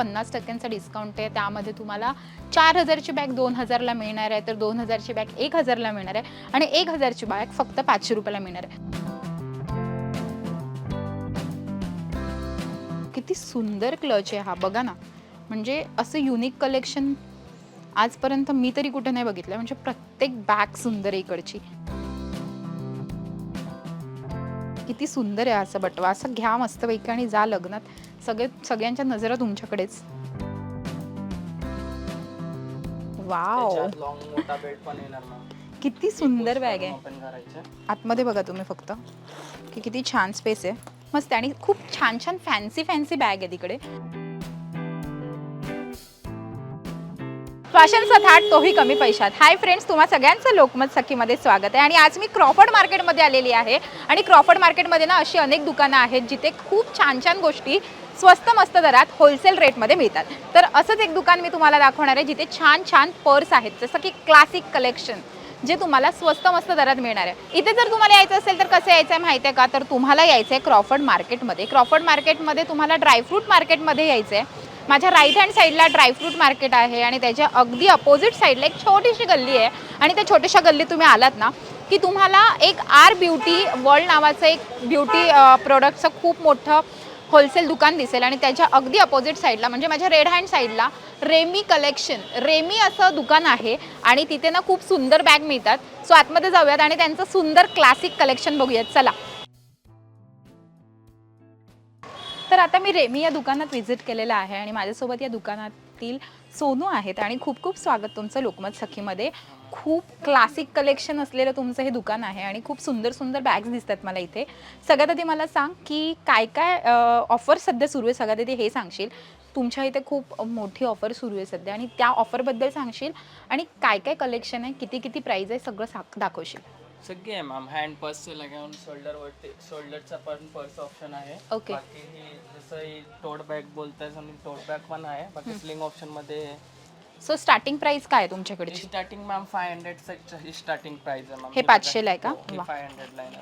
पन्नास टक्क्यांचा डिस्काउंट आहे. त्यामध्ये तुम्हाला चार हजारची बॅग दोन हजारला मिळणार आहे. तर दोन हजारची बॅग एक हजारला मिळणार आहे. आणि एक हजारची बॅग फक्त पाचशे रुपयाला मिळणार आहे. किती सुंदर क्लच आहे हा. बघा ना. म्हणजे असं युनिक कलेक्शन आजपर्यंत मी तरी कुठे नाही बघितलं म्हणजे प्रत्येक बॅग सुंदर आहे इकडची. किती सुंदर आहे असं बटवा. असं घ्या मस्तपैकी आणि जा लग्नात. सगळे सगळ्यांच्या नजरा तुमच्याकडेच. वाव. त्याच्यात लॉंग मोठा बेल्ट पण येणार मॅम किती सुंदर बॅग आहे. ओपन करायचं आतमध्ये बघा तुम्ही फक्त की किती छान स्पेस आहे. मस्त आणि खूप छान छान फॅन्सी फॅन्सी बॅग आहे तिकडे. फॅशनचा थाट तोही कमी पैशात. हाय फ्रेंड्स तुम्हा सगळ्यांचं लोकमत सखीमध्ये स्वागत आहे. आणि आज मी क्रॉफर्ड मार्केटमध्ये आलेली आहे. आणि क्रॉफर्ड मार्केटमध्ये ना अशी अनेक दुकानं आहेत जिथे खूप छान छान गोष्टी स्वस्त मस्त दरात होलसेल रेटमध्ये मिळतात. तर असंच एक दुकान मी तुम्हाला दाखवणार आहे जिथे छान छान पर्स आहेत. जसं की क्लासिक कलेक्शन जे तुम्हाला स्वस्त मस्त दरात मिळणार आहे. इथे जर तुम्हाला यायचं असेल तर कसं यायचं आहे माहिती आहे का? तर तुम्हाला यायचं आहे क्रॉफर्ड मार्केटमध्ये क्रॉफर्ड मार्केटमध्ये तुम्हाला ड्रायफ्रूट मार्केटमध्ये यायचं आहे. माझ्या राईट हँड साईडला ड्रायफ्रूट मार्केट आहे आणि त्याच्या अगदी अपोजिट साईडला एक छोटीशी गल्ली आहे. आणि त्या छोट्याशा गल्ली तुम्ही आलात ना की तुम्हाला एक आर ब्युटी वर्ल्ड नावाचं एक ब्युटी प्रोडक्टचं खूप मोठं होलसेल दुकान दिसेल आणि त्याच्या अगदी अपोजिट साईडला म्हणजे माझ्या रेड हँड साईडला रेमी कलेक्शन रेमी असं दुकान आहे आणि तिथे ना खूप सुंदर बॅग मिळतात. सो आतमध्ये जाऊयात आणि त्यांचं सुंदर क्लासिक कलेक्शन बघूयात. चला. तर आता मी रेमी या दुकानात व्हिजिट केलेलं आहे आणि माझ्यासोबत या दुकानातील सोनू आहेत आणि खूप खूप स्वागत तुमचं लोकमत सखीमध्ये. खूप क्लासिक कलेक्शन असलेलं तुमचं हे दुकान आहे आणि खूप सुंदर सुंदर बॅग्स दिसतात मला इथे. सगळ्यात आधी मला सांग की काय काय ऑफर सध्या सुरू आहे? सगळ्यात आधी हे सांगशील? तुमच्या इथे खूप मोठी ऑफर सुरू आहे सध्या आणि त्या ऑफरबद्दल सांगशील? आणि काय काय कलेक्शन आहे? किती किती प्राईज आहे? सगळं सांग दाखवशील. सगळे आहे मॅम हँड पर्सचे लगावून शोल्डर वरती शोल्डरचा पण पर्स ऑप्शन आहे. Okay. बाकी ही जसं ही टोट बॅग बोलताय आणि टोट बॅग पण आहे. बाकी स्लिंग ऑप्शनमध्ये सो स्टार्टिंग प्राईस काय आहे तुमच्याकडची? स्टार्टिंग मॅम फाय हंड्रेड ही स्टार्टिंग प्राइस आहे मॅम हे 500 ला आहे का? वा. फाय येणार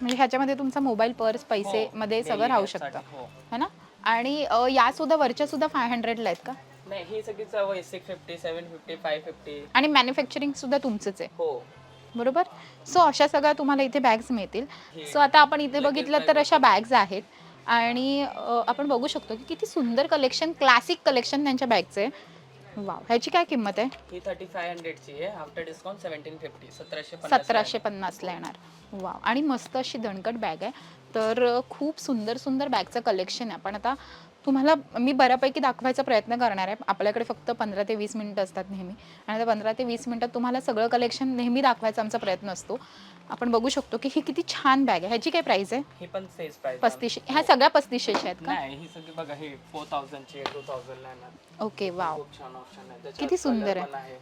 म्हणजे ह्याच्यामध्ये तुमचा मोबाईल पर्स पैसे हो, मध्ये सगळं राहू साठी, शकतं. हो. है ना? आणि अ, या सुद्धा वरच्या सुद्धा फाय हंड्रेडला आहेत का? नाही ही सगळी चव six fifty seven fifty five fifty आणि मॅन्युफॅक्चरिंग सुद्धा तुमचंच आहे. हो. बरोबर? सो अशा सगळ्या तुम्हाला इथे बॅग्स मिळतील. हे. सो आता आपण इथे बघितलं तर अशा बॅग्स आहेत. आणि अ, आपण बघू शकतो की किती सुंदर कलेक्शन क्लासिक कलेक्शन त्यांच्या बॅगचं आहे. वाव. ह्याची काय किंमत आहे? ही थर्टी फाय हंड्रेडची आहे. आफ्टर डिस्काउंट सेव्हन्टीन फिफ्टी सतराशे सतराशे पन्नासला येणार. वाव. आणि मस्त अशी दणकट बॅग आहे. तर खूप सुंदर सुंदर बॅगचं कलेक्शन आहे. पण आता तुम्हाला मी बऱ्यापैकी दाखवायचा प्रयत्न करणार आहे. आपल्याकडे फक्त पंधरा ते वीस मिनिटं असतात नेहमी. आणि त्या पंधरा ते वीस मिनिटात तुम्हाला सगळं कलेक्शन नेहमी दाखवायचा आमचा प्रयत्न असतो. आपण बघू शकतो की ही किती छान बॅग आहे. ह्याची काय प्राईस आहे? ही पण सेज प्राइस पस्तीसशे ह्या सगळ्या पस्तीसशेच्या आहेत का? नाही ही सगळी बघा ही फोर थाउजंडची टू थाउजंडला येणार. ओके वाव खूप छान ऑप्शन आहे. त्याच्यात किती सुंदर आहे. पण आहे.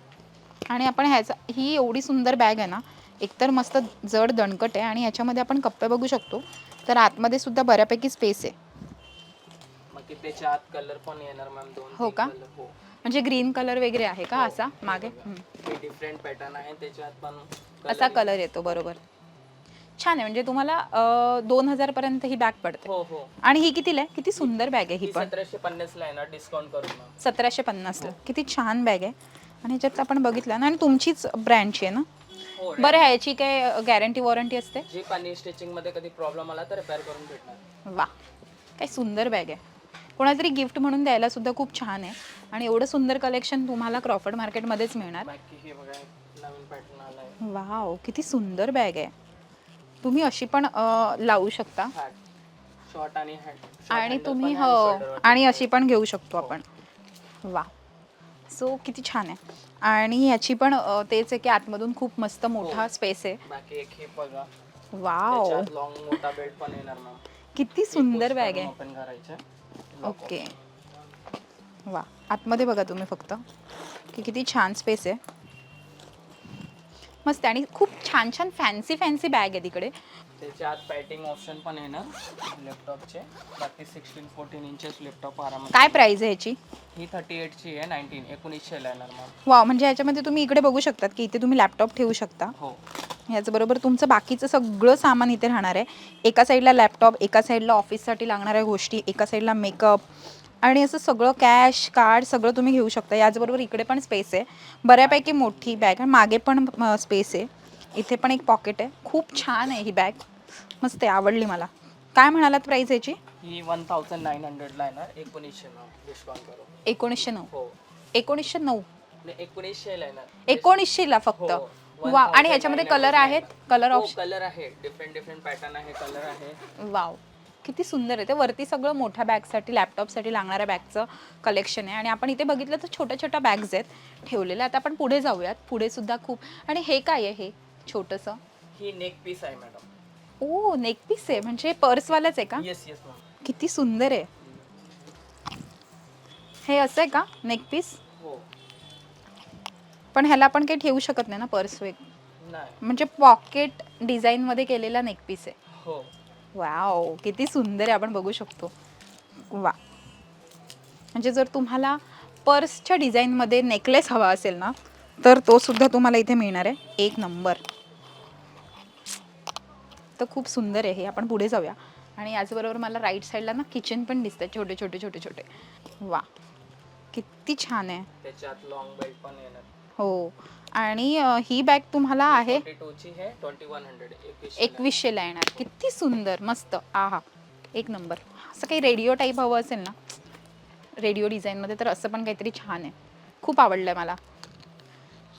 आणि आपण ह्याचा ही एवढी सुंदर बॅग आहे ना एकतर मस्त जड दणकट आहे आणि ह्याच्यामध्ये आपण कप्पे बघू शकतो. तर आतमध्ये सुद्धा बऱ्यापैकी स्पेस आहे. मग की त्याच्या आत कलर पण येणार मॅम दोन हो तीन का? हो. म्हणजे ग्रीन कलर वगैरे आहे का असा? मागे? हम्म. हे डिफरंट पॅटर्न आहे त्याच्यात पण असा कलर येतो बरोबर. छान आहे म्हणजे तुम्हाला दोन हजार पर्यंत ही बॅग पडते. हो हो. आणि ही कितीला आहे? किती सुंदर बॅग आहे ही ही पण. सतराशे पन्नास ला येणार डिस्काउंट करून सतराशे पन्नासला. किती छान बॅग आहे. आणि ह्याच्यात आपण बघितलं ना आणि तुमचीच ब्रँडची आहे ना? हो बरं ह्याची काय गॅरंटी वॉरंटी असते? जी पाणी स्टिचिंगमध्ये कधी प्रॉब्लेम आला तर रिपेअर करून भेटणार. वा काय सुंदर बॅग आहे. कोणाला तरी गिफ्ट म्हणून द्यायला सुद्धा खूप छान आहे. आणि एवढं सुंदर कलेक्शन तुम्हाला क्रॉफर्ड मार्केटमध्येच मिळणार. बाकी हे बघा नवीन पॅटर्न आलाय. वाव किती सुंदर बॅग आहे. तुम्ही अशी पण अं, लावू शकता. शॉर्ट आणि तुम्ही हो आणि अशी पण घेऊ शकतो आपण. वा सो किती छान आहे. आणि याची पण अं, तेच आहे की आतमधून खूप मस्त मोठा स्पेस आहे. बाकी एक हे बघा. वाव त्याच्यात लॉंग मोठा बेल्ट पण येणार मॅम किती सुंदर बॅग आहे. ओपन करायचं ओके वा आतमध्ये बघा तुम्ही फक्त की किती छान स्पेस आहे. मस्त आणि खूप छान छान फॅन्सी फॅन्सी बॅग आहे तिकडे. त्याच्या आत पॅटिंग ऑप्शन पण येणार लॅपटॉपचे बाकी सिक्स्टीन फोर्टीन इंचेस लॅपटॉप आरामात. काय प्राइस आहे ह्याची? ही थर्टी एटची आहे नाईन्टीन एकोणीसशेला येणार वा म्हणजे ह्याच्यामध्ये तुम्ही इकडे बघू शकतात की इथे तुम्ही लॅपटॉप ठेवू शकता. हो. ह्याचबरोबर तुमचं बाकीचं सगळं सामान इथे राहणार आहे. एका साईडला लॅपटॉप एका साईडला ऑफिससाठी लागणाऱ्या गोष्टी एका साईडला मेकअप आणि असं सगळं कॅश कार्ड सगळं तुम्ही घेऊ शकता. याचबरोबर इकडे पण स्पेस आहे. बऱ्यापैकी मोठी बॅग आहे. मागे पण स्पेस आहे. इथे पण एक पॉकेट आहे. खूप छान आहे ही बॅग मस्त आहे. आवडली मला. काय म्हणालात प्राईस याची? ही वन थाउजंड नाईन हंड्रेडला येणार एकोणीसशे नऊ. डिस्काउंट एकोणीसशे नऊ. हो. एकोणीसशे नऊ. एकोणीसशेला फक्त. हो. वा. आणि ह्याच्यामध्ये कलर आहेत? कलर ऑप्शन कलर आहे. डिफरंट डिफरंट पॅटर्न आहे. कलर आहे. वाव किती सुंदर आहे. ते वरती सगळं मोठ्या बॅगसाठी लॅपटॉपसाठी लागणाऱ्या बॅगचं कलेक्शन आहे. आणि आपण इथे बघितलं तर छोट्या छोट्या बॅग्स आहेत ठेवलेल्या. आता आपण पुढे जाऊयात. पुढे सुद्धा खूप आणि हे काय आहे हे? छोटंसं. ही नेक पीस आहे मॅडम ओ नेक पीस आहे. म्हणजे पर्सवालाच आहे का? येस येस मॅम किती सुंदर आहे. हे असं आहे का? नेक पीस हो. पण ह्याला आपण काही ठेवू शकत नाही ना पर्स वेग नाही. म्हणजे पॉकेट डिझाईनमध्ये केलेला नेक पीस आहे. हो. वाव किती सुंदर आहे आपण बघू शकतो. वा. म्हणजे जर तुम्हाला पर्सच्या डिझाईनमध्ये नेकलेस हवा असेल ना तर तो सुद्धा तुम्हाला इथे मिळणार आहे. एक नंबर. तर खूप सुंदर आहे हे. आपण पुढे जाऊया. आणि याचबरोबर मला राईट साईडला ना किचन पण दिसतं छोटे छोटे छोटे छोटे वा. किती छान आहे. त्याच्यात लॉंग बेल्ट पण येणार. हो. आणि अं, ही बॅग तुम्हाला आहे ट्वेंटी टूची आहे ट्वेंटी वन हंड्रेड एकवीस एकवीसशेला येणार किती सुंदर मस्त. आहा एक नंबर. असं काही रेडिओ टाईप हवं असेल ना? रेडिओ डिझाईनमध्ये तर असं पण काहीतरी छान आहे. खूप आवडलं आहे मला.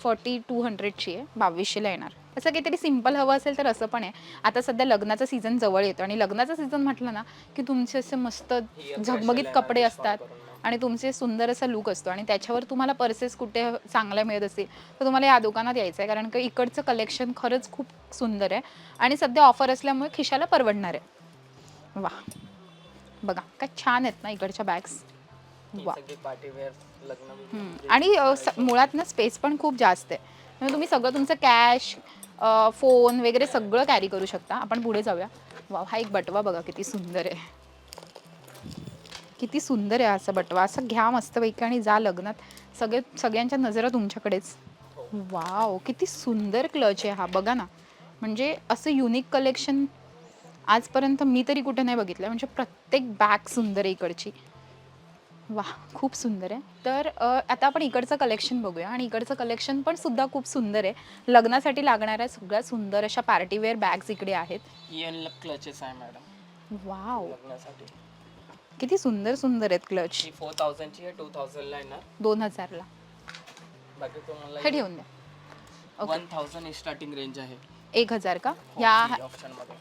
फॉर्टी टू हंड्रेडची आहे बावीसशेला येणार. असं काहीतरी सिंपल हवं असेल तर असं पण आहे. आता सध्या लग्नाचा सीझन जवळ येतो आणि लग्नाचा सीझन म्हटलं ना की तुमचे असे मस्त झगमगीत कपडे असतात आणि तुमचे सुंदर असा लुक असतो आणि त्याच्यावर तुम्हाला पर्सेस कुठे चांगल्या मिळत असतील तर तुम्हाला या दुकानात यायचं आहे. कारण की इकडचं कलेक्शन खरंच खूप सुंदर आहे आणि सध्या ऑफर असल्यामुळे खिशाला परवडणार आहे. वा बघा काय छान आहेत ना इकडच्या बॅग्स. वा. सगळी पार्टी वेअर लग्न हम्म. आणि अ, स- मुळात ना स्पेस पण खूप जास्त आहे. त्यामुळे तुम्ही सगळं तुमचं कॅश फोन वगैरे सगळं कॅरी करू शकता. आपण पुढे जाऊया. वा हा एक बटवा बघा किती सुंदर आहे. किती सुंदर आहे असं बटवा. असं घ्या मस्तपैकी आणि जा लग्नात. सगळे सगळ्यांच्या नजरा तुमच्याकडेच. वाव किती सुंदर क्लच आहे हा. बघा ना. म्हणजे असं युनिक कलेक्शन आजपर्यंत मी तरी कुठे नाही बघितलं म्हणजे प्रत्येक बॅग सुंदर आहे इकडची. वा खूप सुंदर आहे. तर आता आपण इकडचं कलेक्शन बघूया आणि इकडचं कलेक्शन पण सुद्धा खूप सुंदर आहे. लग्नासाठी लागणाऱ्या सगळ्या सुंदर अशा पार्टीवेअर बॅग्स इकडे आहेत. क्लचेस आहे मॅडम वाव. लग्नासाठी. किती सुंदर सुंदर आहेत क्लच ही फोर थाउजंडची टू थाउजंडला येणार दोन हजारला. बाकी हे ठेवून द्या. वन थाउजंड स्टार्टिंग रेंज आहे. एक हजार का? या ऑप्शनमध्ये.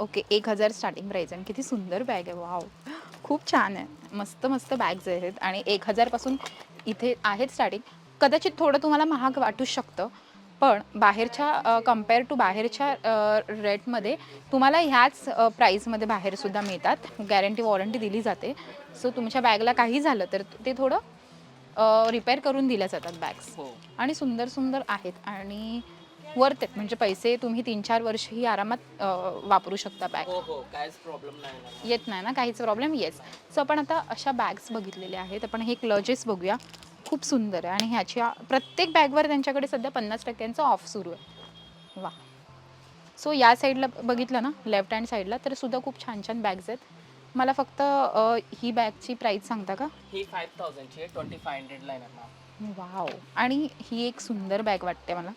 ओके एक हजार स्टार्टिंग प्राईज आणि किती सुंदर बॅग आहे. वाव खूप छान आहे. मस्त मस्त बॅग्स आहेत. आणि एक हजारपासून इथे आहेत स्टार्टिंग कदाचित थोडं तुम्हाला महाग वाटू शकतं पण बाहेरच्या कंपेअर टू बाहेरच्या रेटमध्ये तुम्हाला ह्याच प्राईजमध्ये बाहेरसुद्धा मिळतात. गॅरंटी वॉरंटी दिली जाते. सो तुमच्या बॅगला काही झालं तर ते थोडं रिपेअर करून दिल्या जातात बॅग्स हो. आणि सुंदर सुंदर आहेत. आणि वर्थ आहेत म्हणजे पैसे तुम्ही तीन चार वर्षही आरामात अ, वापरू शकता बॅग. हो हो काहीच प्रॉब्लेम नाही ना. येत नाही ना काहीच प्रॉब्लेम येस सो आपण आता अशा बॅग्स बघितलेल्या आहेत. आपण हे क्लजेस बघूया. खूप सुंदर आहे आणि ह्याच्या प्रत्येक बॅगवर त्यांच्याकडे सध्या पन्नास टक्क्यांचं ऑफ सुरू आहे. वा सो या साईडला बघितलं ना लेफ्ट हँड साईडला तर सुद्धा खूप छान छान बॅग्स आहेत. मला फक्त अ, ही बॅगची प्राईस सांगता का? ही फाईव्ह थाउजंडची आहे ट्वेंटी फाय हंड्रेडला येणार मॅम वाव. आणि ही एक सुंदर बॅग वाटते मला.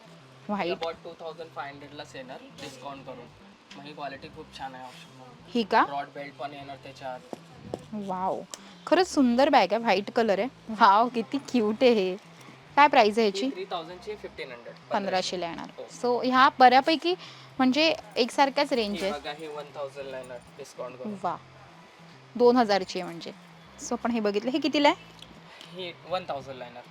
व्हाईट टू थाउजंड फाय हंड्रेडलाच येणार डिस्काउंट करून. मग ही क्वालिटी खूप छान आहे ऑप्शन ही का? ब्रॉड बेल्ट पण येणार त्याच्यात. वाव खरंच सुंदर बॅग आहे व्हाईट कलर आहे. वाव किती क्यूट आहे हे. काय प्राइस आहे ह्याची? थ्री थाउजंडची फिफ्टीन हंड्रेड पंधराशेला येणार. सो ह्या बऱ्यापैकी म्हणजे एकसारख्याच रेंज ही आहे. बघा ही वन थाउजंडला येणार डिस्काउंट करून. वा दोन हजारची आहे म्हणजे. सो आपण हे बघितलं. हे कितीला आहे? ही वन थाउजंडला येणार.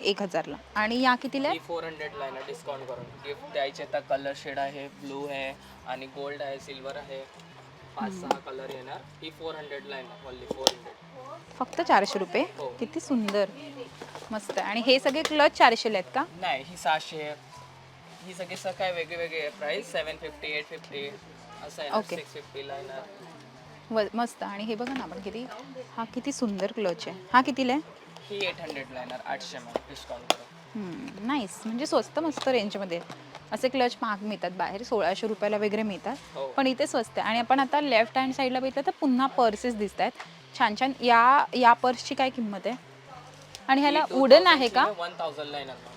एक हजारला. आणि या कितीला आहे? फोर हंड्रेडला येणार डिस्काउंट करून. गिफ्ट द्यायचे तर कलर शेड आहे ब्लू आहे आणि गोल्ड आहे सिल्वर आहे. पाच सहा कलर येणार. ही फोर हंड्रेडला येणार ओनली फोर हंड्रेड फक्त चारशे रुपये? हो. किती सुंदर. मस्त. आणि हे सगळे क्लच चारशेला आहेत का? नाही ही सहाशे. आहे. ही सगळी सर काय वेगळे वेगळे price seven fifty eight fifty असं आहे Okay. सिक्स फिफ्टीला येणार. व मस्त. आणि हे बघा ना आपण किती हा किती सुंदर क्लच आहे. हा कितीला आहे? ही एट हंड्रेडला येणार आठशे मॅम डिस्काउंट करून नाईस म्हणजे स्वस्त मस्त रेंजमध्ये असे क्लच महाग मिळतात. बाहेर सोळाशे रुपयाला वगैरे मिळतात. हो. पण इथे स्वस्त आहे. आणि आपण आता लेफ्ट हँड साईडला बघितलं तर पुन्हा पर्सेस दिसत आहेत छान छान. या या पर्सची काय किंमत आहे? आणि ह्याला उडन आहे का? वन थाउजंडला येणार मॅम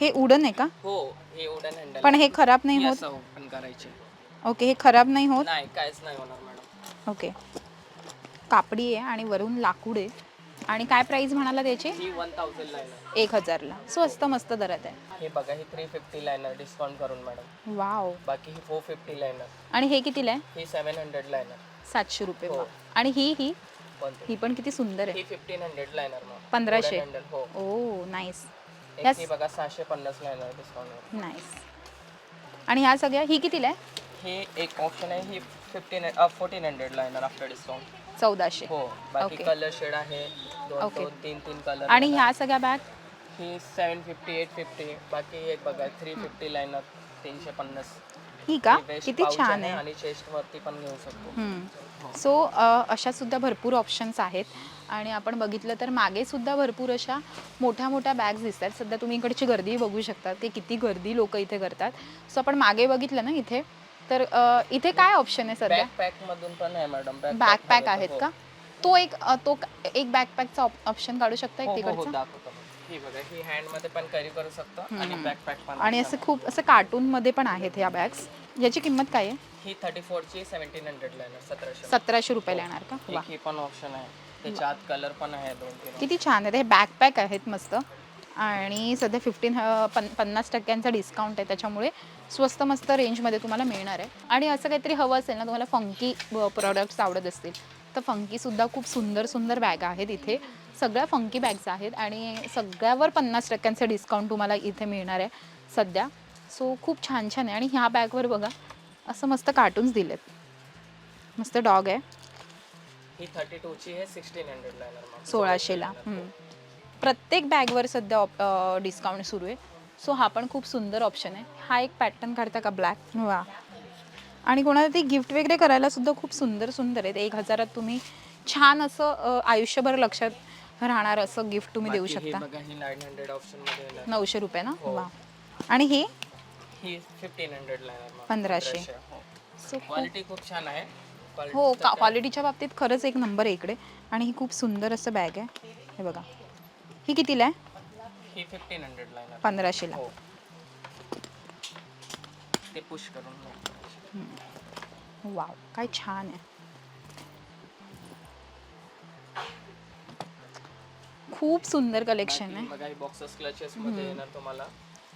हे उडन आहे का? हो हे वुडन हँडल पण हे खराब नाही होत? ओपन करायचे. ओके हे खराब नाही होत? नाही काहीच नाही होणार मॅडम ओके कापडी आहे आणि वरून लाकूड आहे. आणि काय प्राइस म्हणाला त्याची? ही वन थाउजंडला येणार. एक हजारला. स्वस्त मस्त दरात आहे. हे बघा ही थ्री फिफ्टीला येणार डिस्काउंट करून मॅडम. वाव. बाकी ही फोर फिफ्टीला येणार. आणि हे कितीला आहे? ही सेवन हंड्रेडला येणार. सातशे रुपये. हो. आणि ही ही? ही पण किती सुंदर आहे. ही फिफ्टीन हंड्रेडला येणार मग. पंधराशे. हो. ओ नाईस एक. ही बघा सहाशे पन्नासला येणार डिस्काउंट नाईस आणि ह्या सगळ्या ही कितीला आहे? हे एक ऑप्शन आहे ही फिफ्टीन फोर्टीन हंड्रेडला येणार आफ्टर डिस्काउंट चौदाशे. हो बाकी Okay. कलर शेड आहे दोन Okay. दोन तीन तीन कलर आणि ह्या सगळ्या बॅग ही सेवन फिफ्टी एट फिफ्टी बाकी एक बघा थ्री फिफ्टीला येणार तीनशे पन्नास. ही का? ही waist किती pouch छान आहे आहे. आणि चेस्ट वरती पण घेऊ शकतो. सो अशा सुद्धा भरपूर ऑप्शन्स आहेत. आणि आपण बघितलं तर मागे सुद्धा भरपूर अशा मोठ्या मोठ्या बॅग्स दिसतात. सध्या तुम्ही इकडची गर्दी बघू शकता. की किती गर्दी लोक इथे करतात. सो आपण मागे बघितलं ना इथे? तर अ, इथे काय ऑप्शन आहे सध्या? बॅकपॅक मधून पण आहे मॅडम बॅकपॅक आहेत का? तो एक अ, तो क- एक बॅकपॅकचा ऑप्शन काढू शकता एक हो हो हो तिकडचा? दाखवतो. मी. ही बघा ही हँडमध्ये पण कॅरी करू शकतो आणि बॅकपॅक पण आणि असे खूप असं कार्टून मध्ये पण आहेत ह्या बॅग्स याची किंमत काय आहे? ही थर्टी फोरची सेव्हन्टीन हंड्रेडला येणार सतराशे. सतराशे रुपयाला येणार का? वा. एक ही पण ऑप्शन आहे. त्याच्या आत कलर पण आहे दोन तीन किती छान आहे. हे बॅकपॅक आहेत मस्त. आणि सध्या फिफ्टीन पन पन्नास टक्क्यांचा डिस्काउंट आहे. त्याच्यामुळे स्वस्त मस्त रेंजमध्ये तुम्हाला मिळणार आहे. आणि असं काहीतरी हवं असेल ना तुम्हाला फंकी प्रोडक्ट्स आवडत असतील तर फंकीसुद्धा खूप सुंदर सुंदर बॅग आहेत इथे. सगळ्या फंकी बॅग्स आहेत आणि सगळ्यावर पन्नास टक्क्यांचं डिस्काउंट तुम्हाला इथे मिळणार आहे सध्या. सो खूप छान छान आहे. आणि ह्या बॅगवर बघा असं मस्त कार्टून्स दिलेत. मस्त डॉग आहे. ही थर्टी टूची आहे सिक्स्टीन हंड्रेडला सोळाशेला. प्रत्येक बॅगवर सध्या डिस्काउंट सुरू आहे. सो हा पण खूप सुंदर ऑप्शन आहे. हा एक पॅटर्न काढता का ब्लॅक वा. आणि कोणाला ती गिफ्ट वगैरे करायला सुद्धा खूप सुंदर सुंदर आहेत. एक हजारात तुम्ही छान असं आयुष्यभर लक्षात राहणार असं गिफ्ट तुम्ही देऊ ही शकता. ही नऊशे रुपये ना? हो. वा. आणि हे? ही. पंधराशे. हो. सो खूप छान आहे. हो क्वालिटीच्या बाबतीत खरंच एक नंबर आहे इकडे. आणि ही खूप सुंदर असं बॅग आहे. हे बघा. ही कितीला आहे? ही फिफ्टीन हंड्रेडला येणार पंधराशेला. हो. ते पुश करून. वाव काय छान आहे. खूप सुंदर कलेक्शन आहे. बघा ही बॉक्सेस क्लचेस मध्ये येणार तुम्हाला.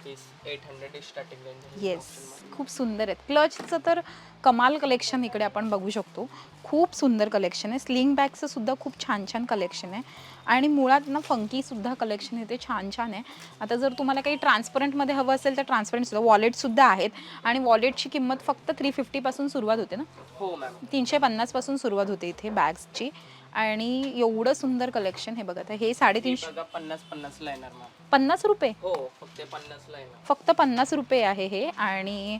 Eight hundred starting range yes खूप सुंदर आहेत. क्लचचं तर कमाल कलेक्शन इकडे आपण बघू शकतो. खूप सुंदर कलेक्शन आहे. स्लिंग बॅगचं सुद्धा खूप छान छान कलेक्शन आहे. आणि मुळात ना फंकीसुद्धा कलेक्शन इथे छान छान आहे. आता जर तुम्हाला काही ट्रान्सपरंटमध्ये हवं असेल तर ट्रान्सपरंटसुद्धा वॉलेटसुद्धा आहेत. आणि वॉलेटची किंमत फक्त थ्री फिफ्टीपासून सुरुवात होते ना? हो मॅम तीनशे पन्नासपासून सुरुवात होते इथे बॅग्सची आणि एवढं सुंदर कलेक्शन हे बघा आता हे साडेतीनशे बघा पन्नास पन्नास ला येणार मॅम पन्नास रुपये? हो फक्त पन्नास ला येणार फक्त पन्नास रुपये आहे हे. आणि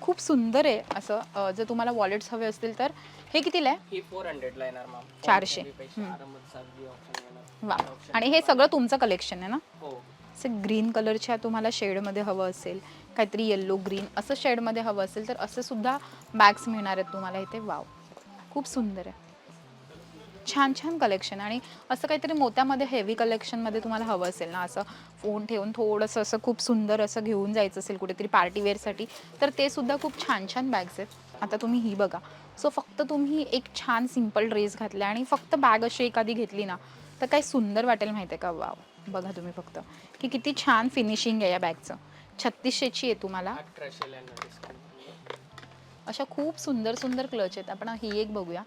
खूप सुंदर आहे असं जर तुम्हाला वॉलेट्स हवे असतील तर. हे कितीला आहे? ही फोर हंड्रेड ला येणार. मॅम चारशे. वा आणि हे सगळं तुमचं कलेक्शन आहे ना? हो. असं ग्रीन कलरच्या तुम्हाला शेडमध्ये हवं असेल काहीतरी येल्लो ग्रीन असं शेडमध्ये हवं असेल तर असं सुद्धा बॅग्स मिळणार आहेत तुम्हाला इथे. वाव खूप सुंदर आहे. छान छान कलेक्शन आणि असं काहीतरी मोत्यामध्ये हेवी कलेक्शनमध्ये तुम्हाला हवं असेल ना असं फोन ठेवून थोडंसं असं खूप सुंदर असं घेऊन जायचं असेल कुठेतरी पार्टीवेअरसाठी तर ते सुद्धा खूप छान छान बॅग्स आहेत. आता तुम्ही ही बघा. सो फक्त तुम्ही एक छान सिंपल ड्रेस घातला आणि फक्त बॅग अशी एखादी घेतली ना तर काय सुंदर वाटेल माहिती आहे का? वाव बघा तुम्ही फक्त. की किती छान फिनिशिंग आहे या बॅगचं छत्तीसशेची आहे तुम्हाला. अशा खूप सुंदर सुंदर क्लच आहेत. आपण ही एक बघूया.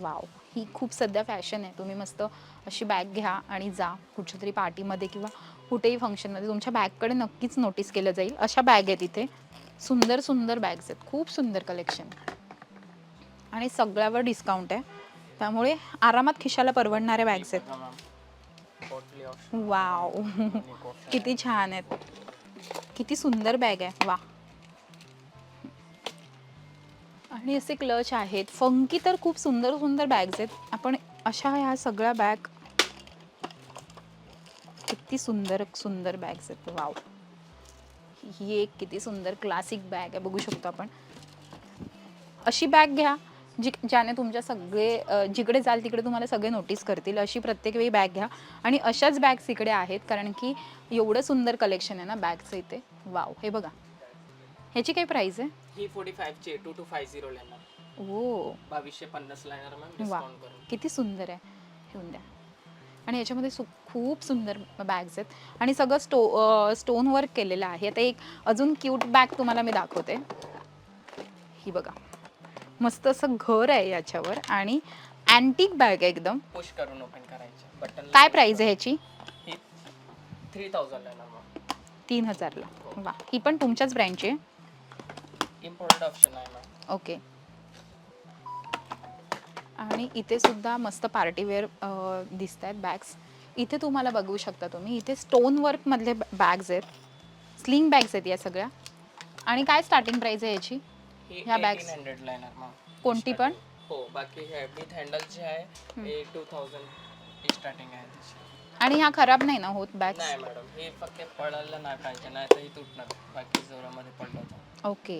वाव ही खूप सध्या फॅशन आहे. तुम्ही मस्त अशी बॅग घ्या आणि जा. कुठच्या तरी पार्टीमध्ये किंवा कुठेही फंक्शनमध्ये तुमच्या बॅगकडे नक्कीच नोटीस केलं जाईल. अशा बॅग आहेत इथे. सुंदर सुंदर बॅग्स आहेत. खूप सुंदर कलेक्शन. आणि सगळ्यावर डिस्काउंट आहे. त्यामुळे आरामात खिशाला परवडणाऱ्या बॅग्स आहेत. वाव. किती छान आहेत. किती सुंदर बॅग आहे. वा आणि असे क्लच आहेत. फंकी तर खूप सुंदर सुंदर बॅग्स आहेत. आपण अशा ह्या सगळ्या बॅग किती सुंदर सुंदर बॅग्स आहेत. वाव ही एक किती सुंदर क्लासिक बॅग आहे. बघू शकतो आपण. अशी बॅग घ्या जी ज्याने तुमच्या सगळे जिकडे जाल तिकडे तुम्हाला सगळे नोटीस करतील. अशी प्रत्येक वेळी बॅग घ्या. आणि अशाच बॅग्स इकडे आहेत कारण की एवढं सुंदर कलेक्शन आहे ना बॅगचं इथे. वाव हे बघा. ह्याची काय प्राईस आहे? ही फोर्टी फाईव्हची टू टू फाय झिरो येणार ओ. बावीसशे पन्नासला येणार मॅम डिस्काउंट करून. किती सुंदर आहे. घेऊन द्या. आणि याच्यामध्ये सु खूप सुंदर बॅग्स आहेत. आणि सगळं स्टो स्टोन वर्क केलेलं आहे. आता एक अजून क्यूट बॅग तुम्हाला मी दाखवते. ही बघा. मस्त असं घर आहे याच्यावर. आणि अँटिक बॅग आहे एकदम. पुश करून ओपन करायचे. बटन काय प्राईज आहे ह्याची? ही थ्री थाउजंड येणार मॅम. तीन हजारला. वा. ही पण तुमच्याच ब्रँडची आहे. इम्पोर्टेड ऑप्शन आहे मॅम ओके आणि इथे सुद्धा मस्त पार्टीवेअर दिसत आहेत बॅग्स इथे तुम्हाला बघू शकता तुम्ही. इथे स्टोन वर्कमधले बॅग्स आहेत. स्लिंग बॅग्स आहेत या सगळ्या. आणि काय स्टार्टिंग प्राईस आहे याची? ही ह्या येणार मॅम कोणती पण? हो बाकी हे विथ हँडल जे आहे हे टू थाउजंड स्टार्टिंग आहे त्याची. आणि ह्या खराब नाही ना होत बॅग्स नाही मॅडम हे फक्त पडायला नाही पाहिजे नाही तर ही तुटणार. बाकी जोरामध्ये पडलं तर ओके.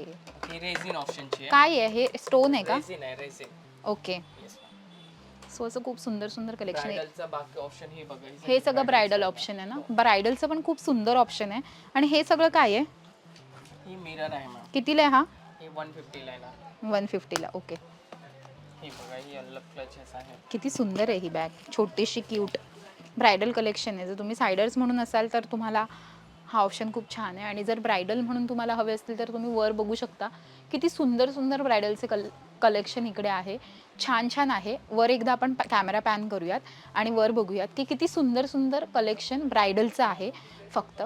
ही रेझिन ऑप्शनची आहे. काय आहे? हे स्टोन आहे का? रेझिन आहे रेझिन. ओके. सो असं खूप सुंदर सुंदर कलेक्शन आहे. ब्रायडलचा बाकी ऑप्शन ही बघा हे सगळं ब्रायडल ऑप्शन आहे ना? ब्रायडलचं पण खूप सुंदर ऑप्शन आहे. आणि हे सगळं काय आहे? ही मिरर आहे मॅम कितीला आहे हा? ही वन फिफ्टीला येणार वन फिफ्टीला ओके. ही बघा ही अलग क्लचेस आहे किती सुंदर आहे ही बॅग छोटीशी क्यूट ब्रायडल कलेक्शन आहे. जर तुम्ही सायडर्स म्हणून असाल तर तुम्हाला हा ऑप्शन खूप छान आहे. आणि जर ब्रायडल म्हणून तुम्हाला हवे असतील तर तुम्ही वर बघू शकता. किती सुंदर सुंदर ब्रायडलचे कल कलेक्शन इकडे आहे. छान छान आहे. वर एकदा आपण कॅमेरा पॅन करूयात आणि वर बघूयात की किती सुंदर सुंदर कलेक्शन ब्रायडलचं आहे. फक्त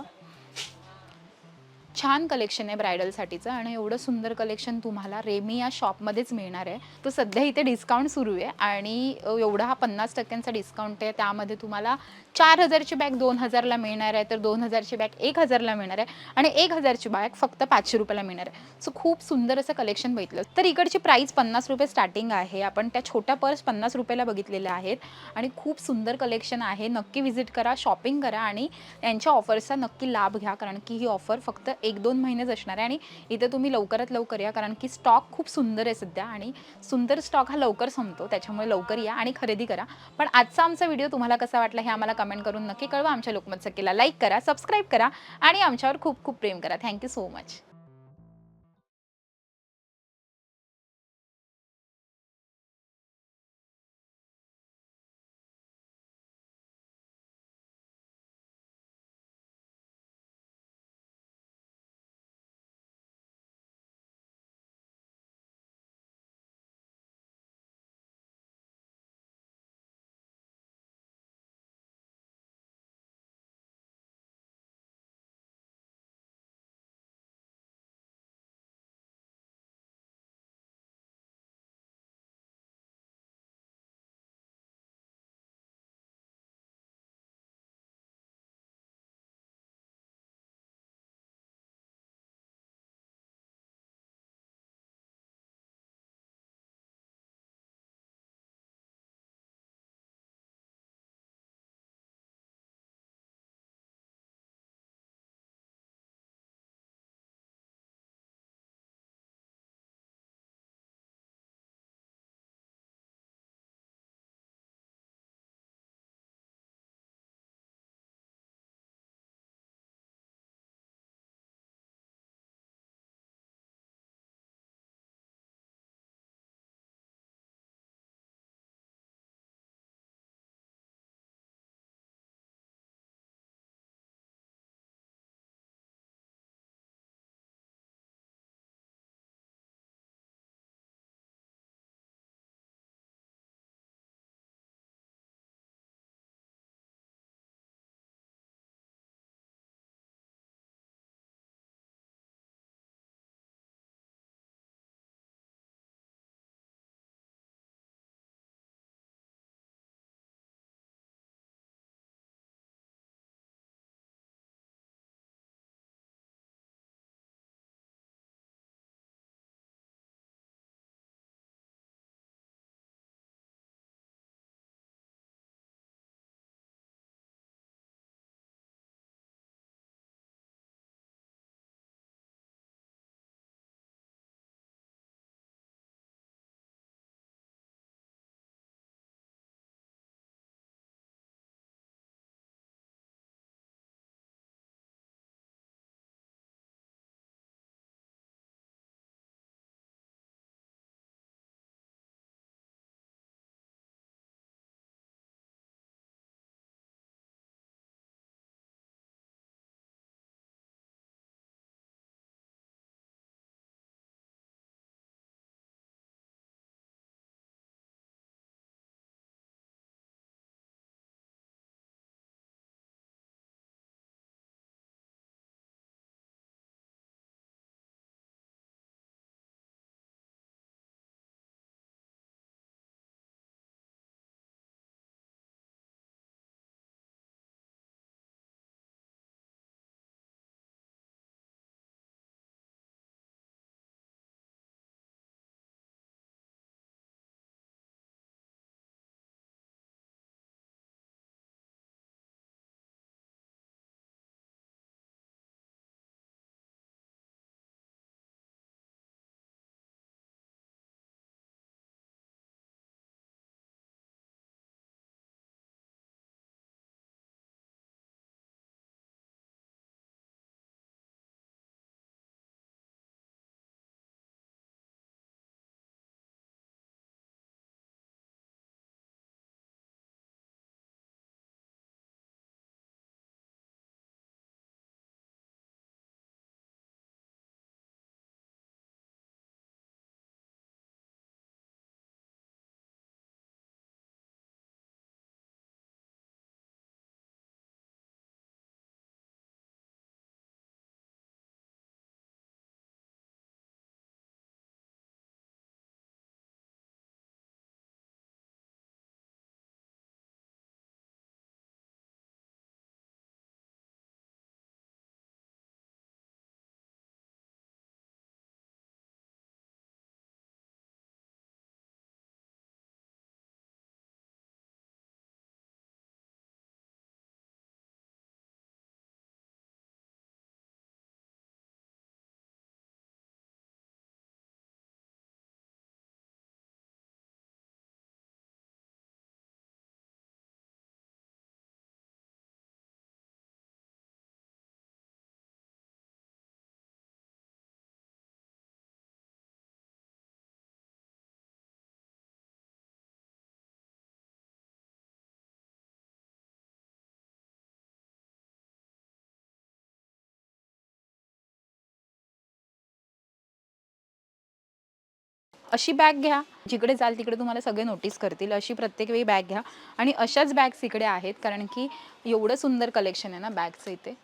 छान कलेक्शन आहे ब्रायडलसाठीचं आणि एवढं सुंदर कलेक्शन तुम्हाला रेमी या शॉपमध्येच मिळणार आहे. तो सध्या इथे डिस्काउंट सुरू आहे आणि एवढा हा पन्नास टक्क्यांचा डिस्काउंट आहे. त्यामध्ये तुम्हाला चार हजारची बॅग दोन हजारला मिळणार आहे तर दोन हजारची बॅग एक हजारला मिळणार आहे आणि एक हजारची बॅग फक्त पाचशे रुपयाला मिळणार आहे. सो खूप सुंदर असं कलेक्शन बघितलं. तर इकडची प्राईस पन्नास रुपये स्टार्टिंग आहे. आपण त्या छोट्या पर्स पन्नास रुपयाला बघितलेल्या आहेत आणि खूप सुंदर कलेक्शन आहे. नक्की व्हिजिट करा शॉपिंग करा आणि त्यांच्या ऑफर्सचा नक्की लाभ घ्या. कारण की ही ऑफर फक्त एक दोन महिनेच असणार आहे आणि इथे तुम्ही लवकरात लवकर या कारण की स्टॉक खूप सुंदर आहे सध्या आणि सुंदर स्टॉक हा लवकर संपतो त्याच्यामुळे लवकर या आणि खरेदी करा. पण आजचा आमचा व्हिडिओ तुम्हाला कसा वाटला हे आम्हाला कमेंट करून नक्की कळवा. आमच्या लोकमत सखीला लाईक करा सबस्क्राईब करा आणि आमच्यावर खूप खूप प्रेम करा. थँक्यू सो मच अशी बॅग घ्या. जिकडे जाल तिकडे तुम्हाला सगळे नोटीस करतील. अशी प्रत्येक वेळी बॅग घ्या. आणि अशाच बॅग्स इकडे आहेत कारण की एवढं सुंदर कलेक्शन आहे ना बॅगचं इथे.